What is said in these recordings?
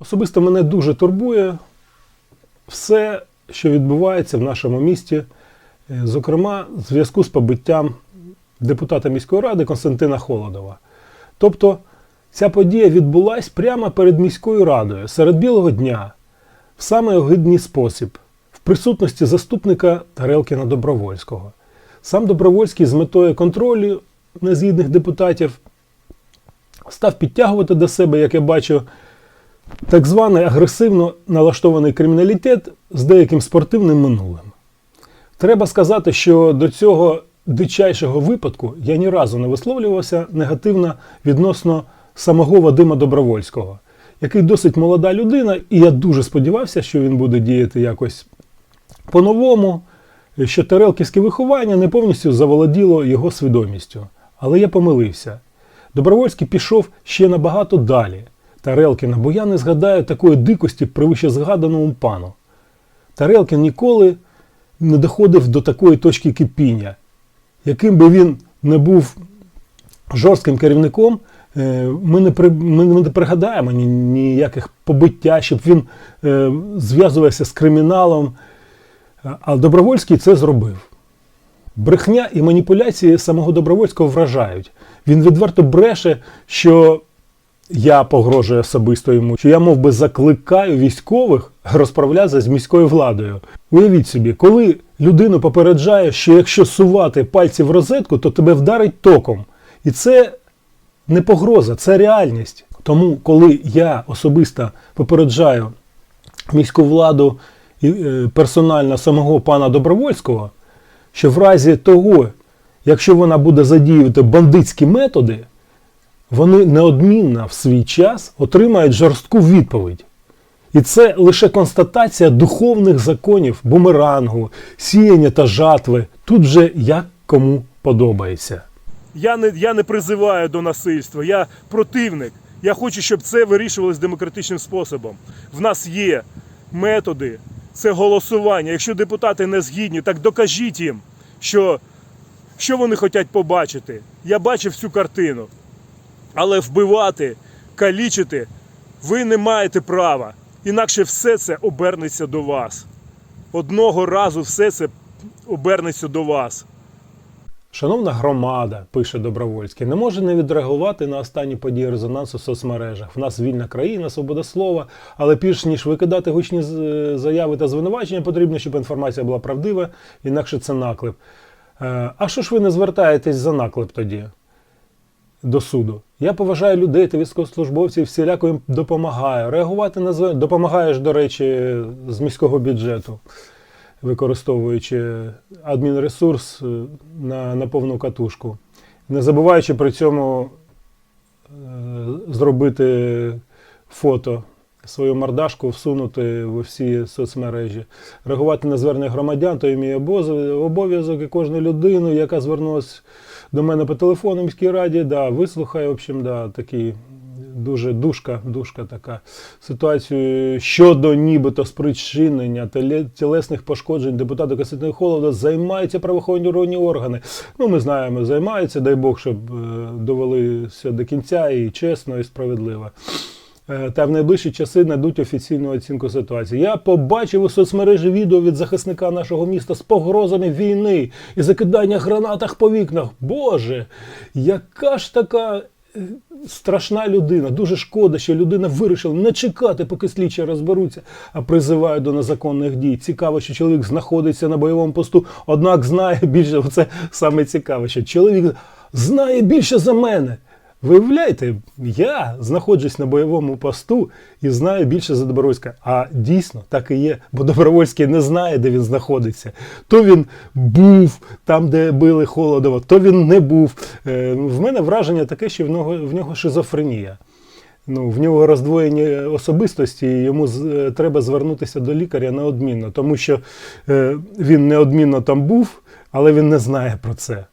Особисто мене дуже турбує все, що відбувається в нашому місті, е, зокрема, в зв'язку з побиттям депутата міської ради Константина Холодова. Тобто, ця подія відбулась прямо перед міською радою, серед білого дня, в самий огидний спосіб, в присутності заступника Тарелкіна Добровольського. Сам Добровольський з метою контролю незгідних депутатів став підтягувати до себе, як я бачу, так званий агресивно налаштований криміналітет з деяким спортивним минулим. Треба сказати, що до цього дичайшого випадку я ні разу не висловлювався негативно відносно самого Вадима Добровольського, який досить молода людина, і я дуже сподівався, що він буде діяти якось по-новому, що тарелківське виховання не повністю заволоділо його свідомістю. Але я помилився. Добровольський пішов ще набагато далі. Тарелкіна, бо я не згадаю такої дикості при вищезгаданому пану. Тарелкін ніколи не доходив до такої точки кипіння. Яким би він не був жорстким керівником, е, ми не, при, ми не пригадаємо ні- ніяких побиття, щоб він е, зв'язувався з криміналом. А Добровольський це зробив. Брехня і маніпуляції самого Добровольського вражають. Він відверто бреше, що я погрожую особисто йому, що я мов би закликаю військових розправлятися з міською владою. Уявіть собі, коли людину попереджає, що якщо сувати пальці в розетку, то тебе вдарить током. І це не погроза, це реальність. Тому, коли я особисто попереджаю міську владу і е, персонально самого пана Добровольського, що в разі того, якщо вона буде задіювати бандитські методи, вони неодмінно в свій час отримають жорстку відповідь. І це лише констатація духовних законів бумерангу, сіяння та жатви. Тут вже як кому подобається. Я не, я не призиваю до насильства, я противник. Я хочу, щоб це вирішувалось демократичним способом. В нас є методи, це голосування. Якщо депутати не згідні, так докажіть їм, що, що вони хочуть побачити. Я бачив всю картину. Але вбивати, калічити ви не маєте права. Інакше все це обернеться до вас. Одного разу все це обернеться до вас. Шановна громада, пише Добровольський, не може не відреагувати на останні події резонансу в соцмережах. В нас вільна країна, свобода слова, але більш ніж викидати гучні заяви та звинувачення, потрібно, щоб інформація була правдива, інакше це наклеп. Е, А що ж ви не звертаєтесь за наклеп тоді? До суду. Я поважаю людей та військовослужбовців, всіляко їм допомагаю. Реагувати на зв- допомагаєш, до речі, з міського бюджету використовуючи адмінресурс е, на, на повну катушку, не забуваючи при цьому е, зробити фото, свою мордашку всунути в усі соцмережі, реагувати на звернення громадян, то і мій обов'язок і кожну людину, яка звернулася до мене по телефону в міській раді, да, вислухай, в общем, да, такий дуже душка, душка така ситуацію щодо нібито спричинення тілесних пошкоджень депутата Костянтина Холода займаються правоохоронні органи. Ну, ми знаємо, займаються, дай Бог, щоб е, довели все до кінця і чесно, і справедливо. Е, Та в найближчі часи надуть офіційну оцінку ситуації. Я побачив у соцмережі відео від захисника нашого міста з погрозами війни і закидання гранатах по вікнах. Боже, яка ж така е, страшна людина. Дуже шкода, що людина вирішила не чекати, поки слідчі розберуться, а призиває до незаконних дій. Цікаво, що чоловік знаходиться на бойовому посту, однак знає більше. Це саме цікаво, що чоловік знає більше за мене. Виявляєте, я знаходжусь на бойовому посту і знаю більше за Добровольська. А дійсно так і є, бо Добровольський не знає, де він знаходиться. То він був там, де били Холодова, то він не був. Е, В мене враження таке, що в нього, в нього шизофренія. Ну, в нього роздвоєні особистості, і йому е, треба звернутися до лікаря неодмінно, тому що е, він неодмінно там був, але він не знає про це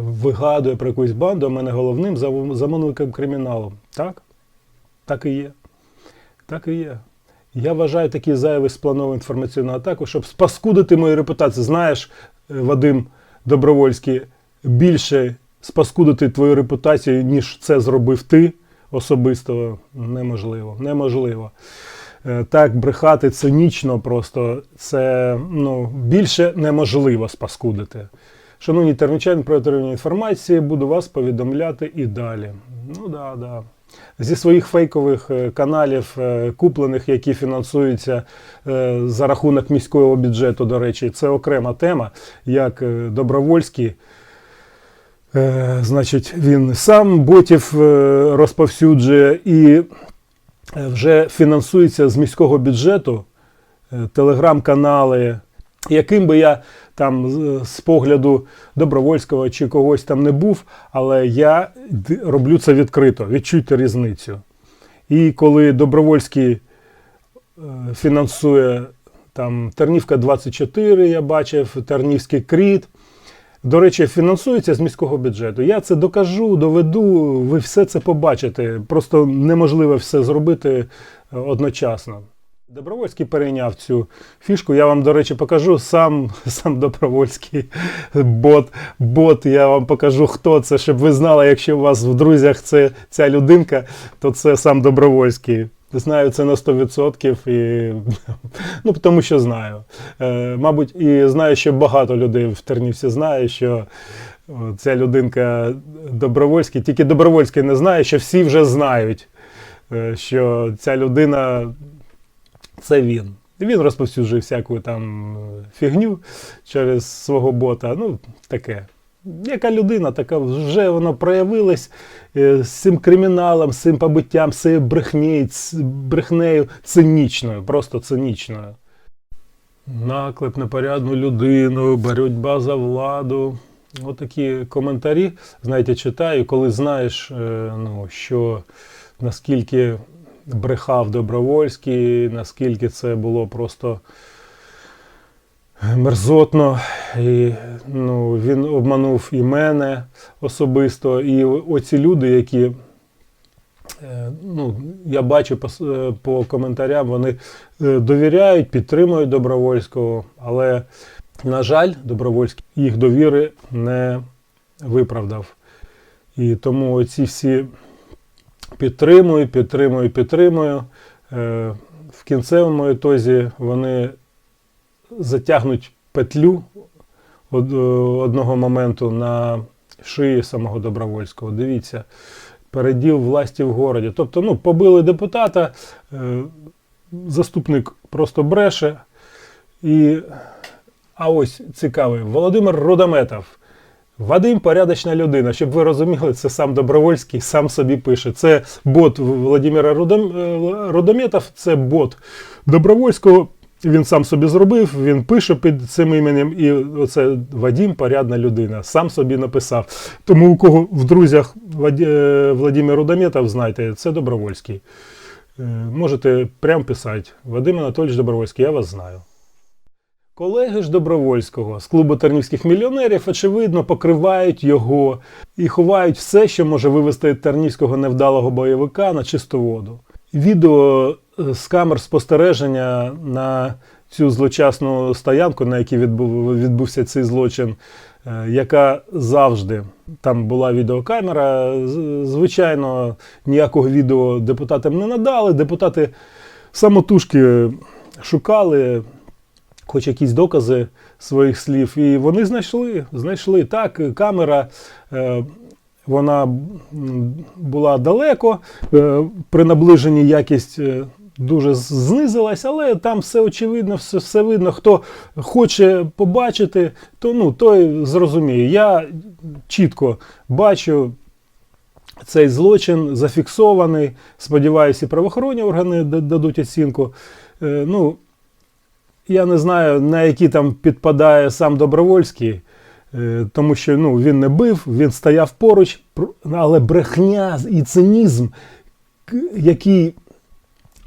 вигадує про якусь банду, а мене головним зам- замовником криміналу. Так? Так і є. Так і є. Я вважаю такий зайвий спланований інформаційну атаку, щоб спаскудити мою репутацію. Знаєш, е, Вадим Добровольський, більше спаскудити твою репутацію, ніж це зробив ти. особисто неможливо. Неможливо. Е, Так брехати цинічно просто це ну, більше неможливо спаскудити. Шановні термічани про отримання інформації, буду вас повідомляти і далі. Ну да, да. Зі своїх фейкових е, каналів, е, куплених, які фінансуються е, за рахунок міського бюджету, до речі, це окрема тема, як Добровольський. Значить, він сам ботів розповсюджує і вже фінансується з міського бюджету телеграм-канали, яким би я там з- погляду Добровольського чи когось там не був, але я роблю це відкрито, відчуйте різницю. І коли Добровольський е, фінансує там Тернівка 24, я бачив, Тернівський кріт. До речі, фінансується з міського бюджету. Я це докажу, доведу, ви все це побачите. Просто неможливо все зробити е, одночасно. Добровольський перейняв цю фішку. Я вам, до речі, покажу сам, сам Добровольський бот. Бот. Я вам покажу, хто це, щоб ви знали, якщо у вас в друзях це ця людинка, то це сам Добровольський. Знаю це на 100% і ну, тому що знаю. Е, мабуть, і знаю, що багато людей в Тернівці знає, що ця людинка Добровольський, тільки Добровольський не знає, що всі вже знають, е, що ця людина це він. Він розповсюджує всяку там е, фігню через свого бота. Ну, таке. Яка людина, така вже воно проявилась е, з цим криміналом, з цим побиттям, з цією брехнею, брехнею цинічною, просто цинічною. Наклеп на порядну людину, боротьба за владу. Отакі коментарі, знаєте, читаю, коли знаєш, е, ну, що наскільки брехав Добровольський, наскільки це було просто мерзотно. І, ну, він обманув і мене особисто. І оці люди, які е, ну, я бачу по, е, по коментарям, вони е, довіряють, підтримують Добровольського, але, на жаль, Добровольський їх довіри не виправдав. І тому оці всі підтримую, підтримую, підтримую. Е, В кінцевому етозі вони затягнуть петлю е, одного моменту на шиї самого Добровольського. Дивіться, переділ власті в городі. Тобто, ну, побили депутата, е, заступник просто бреше. І, а ось цікавий, Володимир Рудометов. Вадим порядочна людина. Щоб ви розуміли, це сам Добровольський сам собі пише. Це бот Володимира е, Рудометов, це бот Добровольського. Він сам собі зробив, він пише під цим іменем, і оце Вадим порядна людина. Сам собі написав. Тому у кого в друзях е, Владимир Рудометов, знайте, це Добровольський. Е, Можете прямо писати. Вадим Анатолійович Добровольський, я вас знаю. Колеги ж Добровольського з клубу тернівських мільйонерів, очевидно, покривають його і ховають все, що може вивести тернівського невдалого бойовика на чисту воду. Відео е, з камер спостереження на цю злочасну стоянку, на якій відбув, відбувся цей злочин, е, яка завжди там була відеокамера. Звичайно, ніякого відео депутатам не надали. Депутати самотужки шукали хоч якісь докази своїх слів. І вони знайшли. знайшли. Так, камера. е, Вона була далеко, е, при наближенні якість е, дуже знизилась, але там все очевидно, все, все видно. Хто хоче побачити, то ну, той зрозуміє. Я чітко бачу цей злочин зафіксований. Сподіваюся, і правоохоронні органи дадуть оцінку. Ну, я не знаю, на які там підпадає сам Добровольський, е, тому що ну, він не бив, він стояв поруч, але брехня і цинізм, який,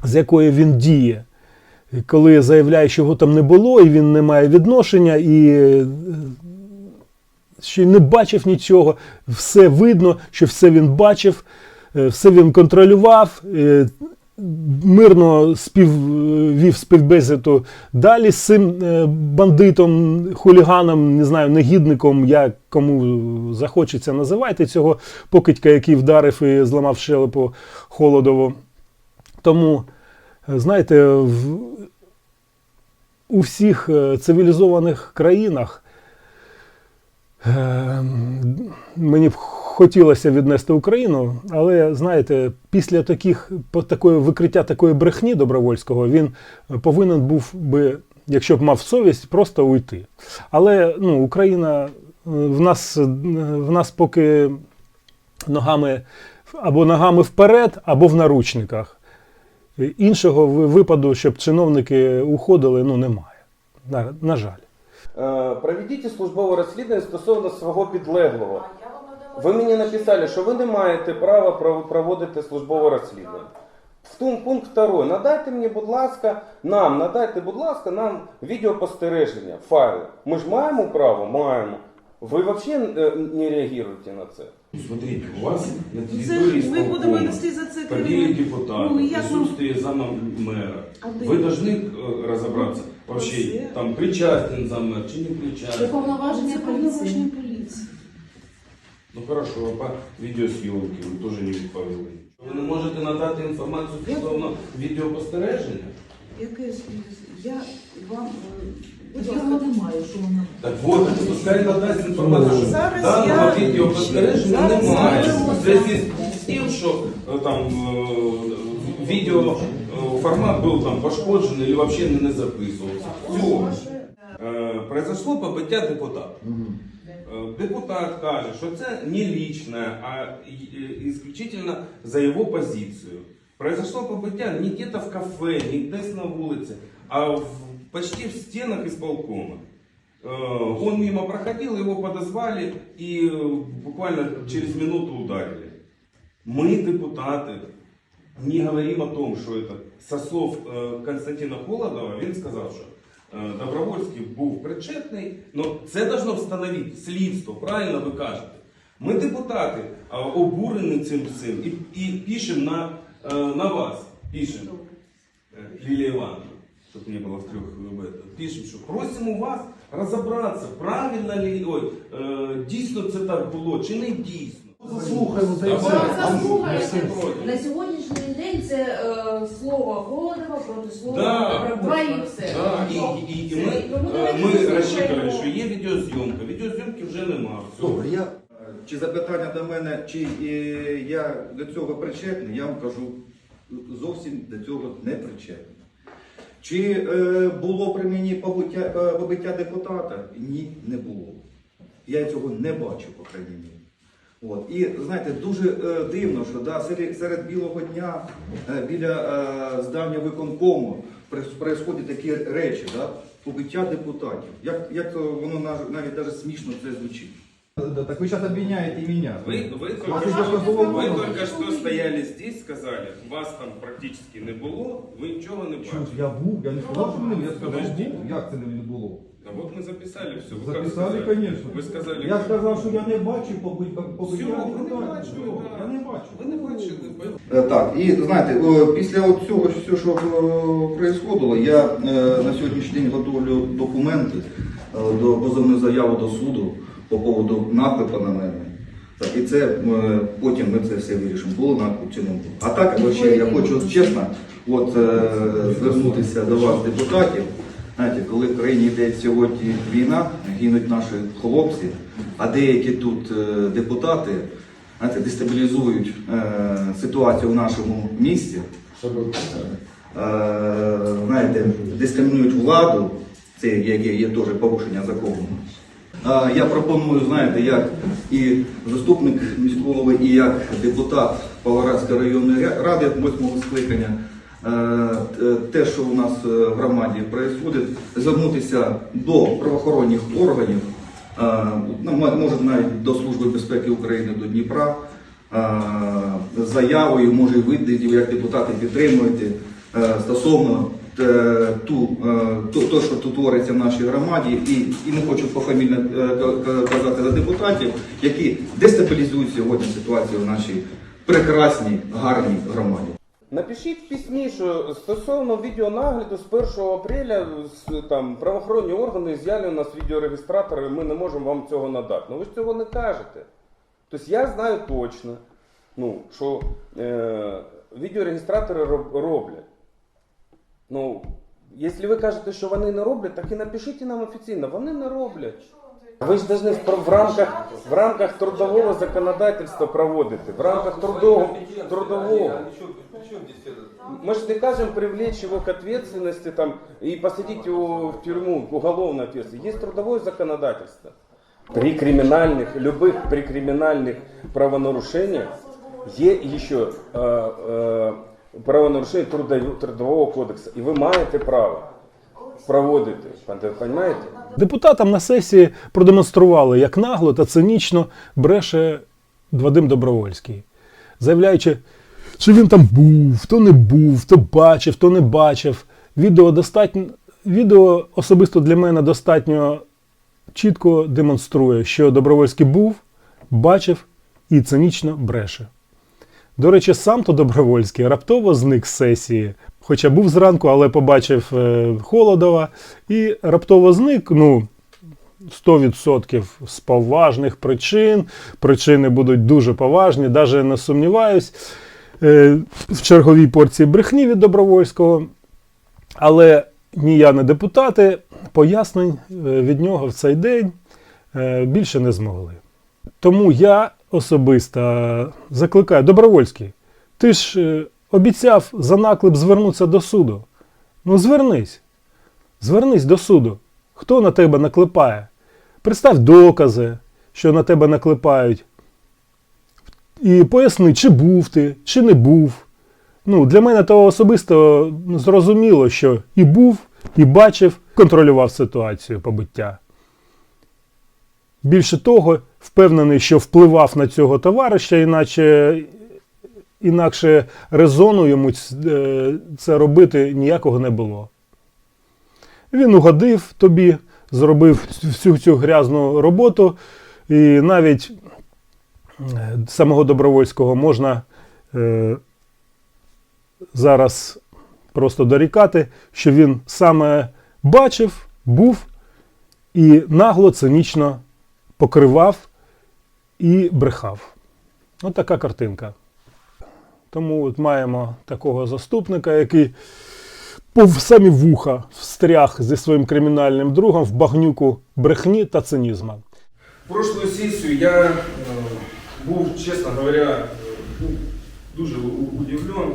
з якої він діє, коли заявляє, що його там не було, і він не має відношення, і е, що не бачив нічого, все видно, що все він бачив, е, все він контролював. Мирно спів, вів співбесіду далі з цим е, бандитом, хуліганом, не знаю, негідником, як кому захочеться, називайте цього покидька, який вдарив і зламав щелепу Холодову. Тому, е, знаєте, в, у всіх е, цивілізованих країнах е, мені б хотілося віднести Україну, але знаєте, після таких такої викриття такої брехні добровольського він повинен був би, якщо б мав совість, просто уйти. Але ну, Україна е, в нас, е, в нас поки ногами або ногами вперед, або в наручниках. Іншого випаду, щоб чиновники уходили, ну немає. На, на жаль. Е, Проведіть службове розслідування стосовно свого підлеглого. Ви мені написали, що ви не маєте права пров- проводити службове розслідування. В тун- Пункт 2. Надайте мені, будь ласка, нам, надайте, будь ласка, нам відеопостереження, файли. Ми ж маємо право? Маємо. Ви взагалі е, не реагуєте на це? Смотрите, у вас на Це території ж ми будемо исполкома нести за це ходили кримінальне. депутаты, Ну, як ми- присутствие зама мэра. А де? Вы должны э, разобраться вообще, Оце. там причастен замэр, чи не Це причастен. повноваження Це повноваження поліції. Ну хорошо, а по відеосйомки ви теж не відповіли. Ви не можете надати інформацію стосовно відеопостереження? Яке я вам е, будь Я ласка, немає, що вона. Так от, пускай надасть інформацію, що Зараз даного я- відеопостереження Зараз немає. я- В зв'язку з тим, що е, там е, відео е, формат був там пошкоджений і взагалі не записувався. Все. Е, Произошло побиття депутата Депутат каже, що це не личне, а і- исключительно за його позицію. Произошло побиття не где-то в кафе, не десь на вулиці, а в, почти в стенах исполкома. Э, Он мимо проходил, его подозвали и э, буквально через минуту ударили. Мы, депутаты, не говорим о том, что это со слов э, Константина Холодова, він сказав, що е, Добровольський був причетний, але це должно встановити слідство, правильно ви кажете. Ми депутати обурені цим всім і, і пишемо на, е, на вас, пишемо, Е, Лілія Івановна, щоб не було в трьох пишемо, що просимо вас розібратися, правильно ли, ой, е, дійсно це так було, чи не дійсно. Заслухаємо, проти. На сьогоднішній це е, слово Холодова проти слова Да, Доброва і все. Да, і, і, і Це- ми, тому е, давайте ми послухаємо. розчитували, що є відеозйомка. Відеозйомки вже нема. Все. Добре, я Чи запитання до мене, чи е, я до цього причетний, я вам кажу, зовсім до цього не причетний. Чи е, було при мені побиття, е, побиття депутата? Ні, не було. Я цього не бачив, по крайній мірі. От. І знаєте, дуже е, дивно, що да, серед, серед білого дня е, біля е, здання виконкому происходять такі речі, да, побиття депутатів. Як, як то воно нав- навіть даже смішно це звучить. Да, так вы сейчас обвиняете меня. Вы, вы, Я только, сейчас что, разговор вы буду. только что стояли здесь, сказали, вас там практически не було, ви нічого не Чому? бачили. Я був, я не сказав, що не був, я сказав, Подожди. був. Як це не а вот мы записали все. Вы как Записали, сказали? звісно. Ви сказали, Я сказав, що я не бачив побиття Все, побиття ви не депутатів. бачили, да. Я не бачив. ви не бачили. Е, Так, і знаєте, о, після от цього, все, що відбувалося, я е, на сьогоднішній день готовлю документи е, до позовну заяву до суду по поводу наклепа на мене. Так, і це е, потім ми це все вирішимо. Було наклеп чи не було. А так, ще я хочу чесно от, е, звернутися до вас, депутатів. Знаєте, коли в країні йде сьогодні війна, гинуть наші хлопці, а деякі тут е, депутати знаєте, дестабілізують е, ситуацію в нашому місті, е, знаєте, дискримінують владу, це яке є теж порушення закону. Я пропоную, знаєте, як і заступник міського голови, і як депутат Павлоградської районної ради восьмого скликання, те, що у нас е, в громаді відбувається, звернутися до правоохоронних органів, е, ну, може навіть до Служби безпеки України до Дніпра, е, заявою, може і ви як депутати підтримуєте е, стосовно е, ту, е, то, то, що тут твориться в нашій громаді, і, і не хочу пофамільно е, ка- ка- казати за депутатів, які дестабілізують сьогодні ситуацію в нашій прекрасній, гарній громаді. Напишіть в що стосовно відеонагляду з 1 апреля з, там, правоохоронні органи з'яли у нас відеорегістратори, ми не можемо вам цього надати. Ну ви ж цього не кажете. Тобто я знаю точно, ну, що е, відеорегістратори роб- роблять. Ну, якщо ви кажете, що вони не роблять, так і напишіть нам офіційно, вони не роблять. Ви ж повинні в, в рамках, в рамках трудового законодательства проводити, в рамках трудового, трудового. Мы же не кажем привлечь его к ответственности там, и посадить его в тюрьму, в уголовную ответственность. Есть трудовое законодательство. При криминальных, любых при криминальных правонарушениях есть еще э, э, правонарушение трудов- трудового кодексу. І ви маєте право проводити. Понимаете? Депутатам на сесії продемонстрували, як нагло та цинічно бреше Вадим Добровольський, заявляючи, що він там був, то не був, то бачив, то не бачив. Відео достатньо, відео особисто для мене достатньо чітко демонструє, що Добровольський був, бачив і цинічно бреше. До речі, сам то Добровольський раптово зник з сесії, хоча був зранку, але побачив е, Холодова і раптово зник. Ну, 100% з поважних причин. Причини будуть дуже поважні, навіть не сумніваюсь. Е, в черговій порції брехні від Добровольського. Але ні я, ні депутати пояснень е, від нього в цей день е, більше не змогли. Тому я особисто закликаю Добровольський, ти ж е, обіцяв за наклеп звернутися до суду. Ну звернись. Звернись до суду. Хто на тебе наклепає? Представ докази, що на тебе наклепають. І поясни, чи був ти, чи не був. Ну, для мене то особисто зрозуміло, що і був, і бачив, контролював ситуацію побиття. Більше того, впевнений, що впливав на цього товариша, іначе, інакше резону йому е, це робити ніякого не було. Він угодив тобі, зробив всю цю грязну роботу, і навіть е, самого Добровольського можна е, зараз просто дорікати, що він саме бачив, був і нагло цинічно покривав і брехав. Ось така картинка. Тому от маємо такого заступника, який по в самі вуха встряг зі своїм кримінальним другом в багнюку брехні та цинізма. Прошлую сессию я э, был, честно говоря, э, ну, дуже у- удивлен,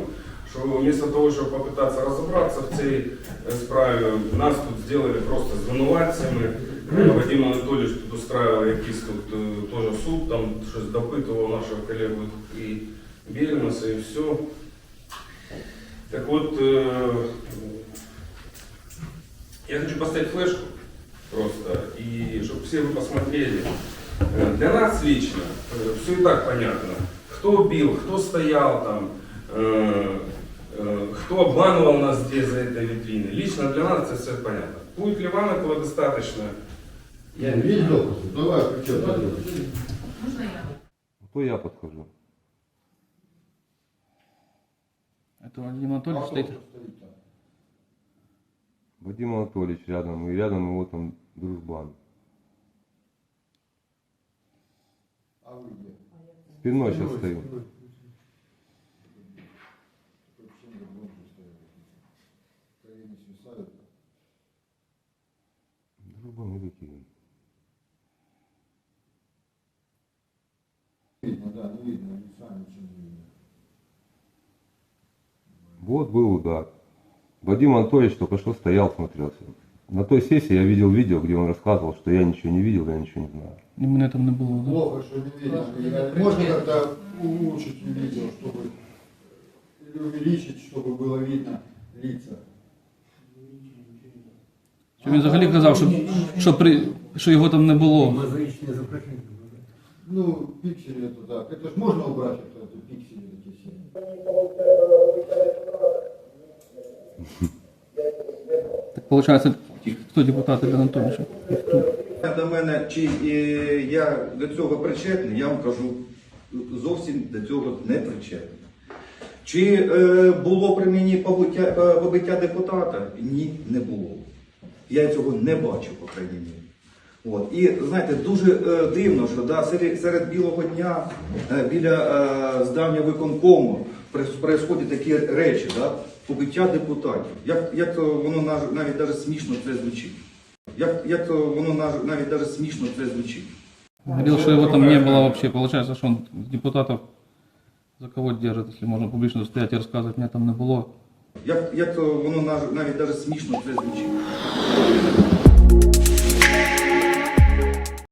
що вместо того, щоб попытаться разобраться в цій е, справі, нас тут сделали просто звинуватцями. Е, Вадим Анатолійович тут устраивав якийсь тут е, теж суд, там щось допитував нашого колегу і Бельмаса, і все. Так от, е, я хочу поставить флешку просто, и чтобы все вы посмотрели. Э, Для нас лично все и так понятно. Кто бил, кто стоял там, э, э, кто обманывал нас здесь за этой витриной. Лично для нас это все понятно. Будет ли вам этого достаточно? Я не Есть доказы? Давай, причем Можна я? То я подхожу. Это Владимир Анатольевич стоит. Вадим Анатольевич рядом, и рядом его там дружбан. А вы где? Спиной сейчас стою. Дружбан и какие. да, не видно, лица ничего не видно. Вот был удар. Вадим Анатольевич только что стоял, смотрелся. На той сессии я видел видео, где он рассказывал, что я ничего не видел, я ничего не знаю. И мене там не було. Да? Плохо, что не видно. Можно как-то улучшить видео, чтобы или увеличить, чтобы было видно лица. Що він взагалі казав, що, що, при, що його там не було. Ну, пиксели это так. Это ж можно убрать, это, это пиксели эти все. Так виходить, хто депутат Ілля Анатольовича? До мене, чи е, я до цього причетний, я вам кажу, зовсім до цього не причетний. Чи е, було при мені побиття, е, побиття депутата? Ні, не було. Я цього не бачив, по крайній мірі. От. І знаєте, дуже е, дивно, що да, серед, серед білого дня е, біля е, здання виконкому происходять такі речі, да, побиття депутатів. Як, як то воно наж- навіть даже смішно це звучить? Як, як то воно наж- навіть даже смішно це звучить? Говорил, что его там не было вообще. Получается, что он депутатов за кого держит, если можно публично стоять и рассказывать, меня там не было. Як, як то воно наж- навіть даже смішно це звучить?